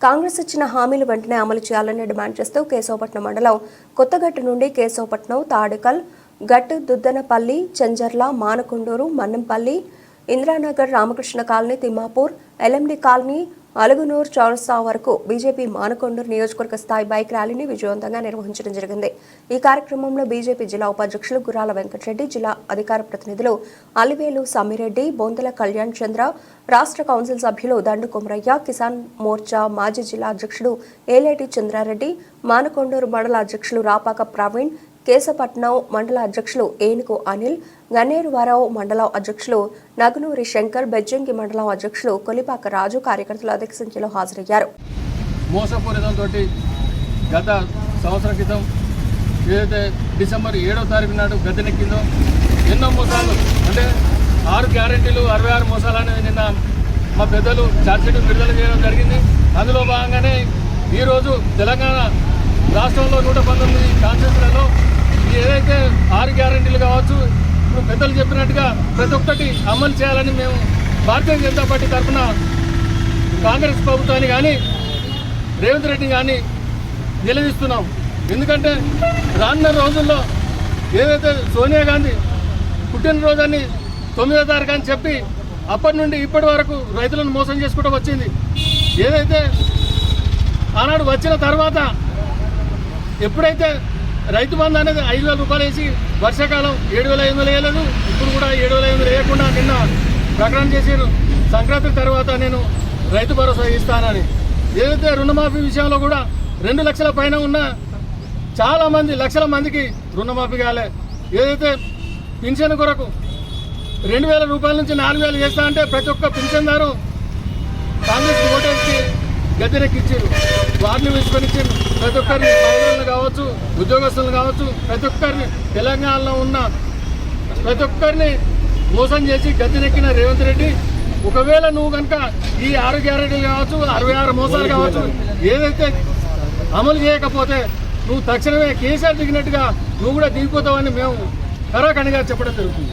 కాంగ్రెస్ ఇచ్చిన హామీలు వెంటనే అమలు చేయాలని డిమాండ్ చేస్తూ కేశవపట్నం మండలం కొత్తగట్టు నుండి Kesavapatnam Tadukal Gattu Duddanapalli Chenjerla Manakondur Mannampalli Indiranagar Ramakrishna colony Thimmapur LMD colony Alugunur Chowrasta వరకు బీజేపీ మానకొండూరు నియోజకవర్గ స్థాయి బైక్ ర్యాలీని విజయవంతంగా నిర్వహించడం జరిగింది. ఈ కార్యక్రమంలో బీజేపీ జిల్లా ఉపాధ్యక్షులు గురాల వెంకటరెడ్డి జిల్లా అధికార ప్రతినిధులు అలివేలు సమ్మిరెడ్డి బొంతల కళ్యాణ్ చంద్ర రాష్ట్ర కౌన్సిల్ సభ్యులు దండు కొమరయ్య కిసాన్ మోర్చా మాజీ జిల్లా అధ్యక్షుడు ఏలేటి చంద్రారెడ్డి మానకొండూరు మండల అధ్యక్షులు రాపాక ప్రవీణ్ కేశపట్నం మండల అధ్యక్షులు ఏనుగు అనిల్ గన్నేరువారావు మండలం అధ్యక్షులు నగునూరి శంకర్ బెజ్జంకి మండలం అధ్యక్షులు కొలిపాక రాజు కార్యకర్తలు అధిక సంఖ్యలో హాజరయ్యారు. మోసపూరితంతో గత సంవత్సరం క్రితం ఏదైతే డిసెంబర్ ఏడో తారీఖు నాడు గద్దెనెక్కిందో ఎన్నో మోసాలు అంటే ఆరు గ్యారెంటీలు అరవై ఆరు మోసాలు అనేది నిన్న మా పెద్దలు చార్జ్షీట్ విడుదల చేయడం జరిగింది. అందులో భాగంగానే ఈరోజు తెలంగాణ రాష్ట్రంలో నూట పంతొమ్మిది కాన్స్టిట్యూన్సీలలో ఏదైతే ఆరు గ్యారెంటీలు కావచ్చు ఇప్పుడు పెద్దలు చెప్పినట్టుగా ప్రతి ఒక్కటి అమలు చేయాలని మేము భారతీయ జనతా పార్టీ తరఫున కాంగ్రెస్ ప్రభుత్వాన్ని కానీ రేవంత్ రెడ్డి కానీ నిలదీస్తున్నాం. ఎందుకంటే రానున్న రోజుల్లో ఏదైతే సోనియా గాంధీ పుట్టినరోజాన్ని తొమ్మిదో తారీఖు అని చెప్పి అప్పటి నుండి ఇప్పటి వరకు రైతులను మోసం చేసుకుంటూ వచ్చింది. ఏదైతే ఆనాడు వచ్చిన తర్వాత ఎప్పుడైతే రైతు బంధు అనేది ఐదు వేల రూపాయలు వేసి వర్షాకాలం ఏడు వేల ఐదు వందలు వేయలేదు. ఇప్పుడు కూడా ఏడు వేల ఐదు వందలు వేయకుండా నిన్న ప్రకటన చేశారు. సంక్రాంతి తర్వాత నేను రైతు భరోసా ఇస్తానని. ఏదైతే రుణమాఫీ విషయంలో కూడా రెండు లక్షల పైన ఉన్న చాలా మంది లక్షల మందికి రుణమాఫీ కాలే. ఏదైతే పింఛన్ కొరకు రెండు వేల రూపాయల నుంచి నాలుగు వేలు చేస్తా అంటే ప్రతి ఒక్క పింఛన్దారు కాంగ్రెస్ ఓటేసి గద్దెనెక్కిచ్చారు వారిని విస్మరించారు ప్రతి ఒక్కరిని మహిళలను కావచ్చు ఉద్యోగస్తులను కావచ్చు ప్రతి ఒక్కరిని తెలంగాణలో ఉన్న ప్రతి ఒక్కరిని మోసం చేసి గద్దెనెక్కిన రేవంత్ రెడ్డి ఒకవేళ నువ్వు కనుక ఈ ఆరు గ్యారెంటీలు కావచ్చు అరవై ఆరు మోసాలు కావచ్చు ఏదైతే అమలు చేయకపోతే నువ్వు తక్షణమే కేసీఆర్ దిగినట్టుగా నువ్వు కూడా దిగిపోతావని మేము కరాఖండిగా చెప్పడం జరుగుతుంది.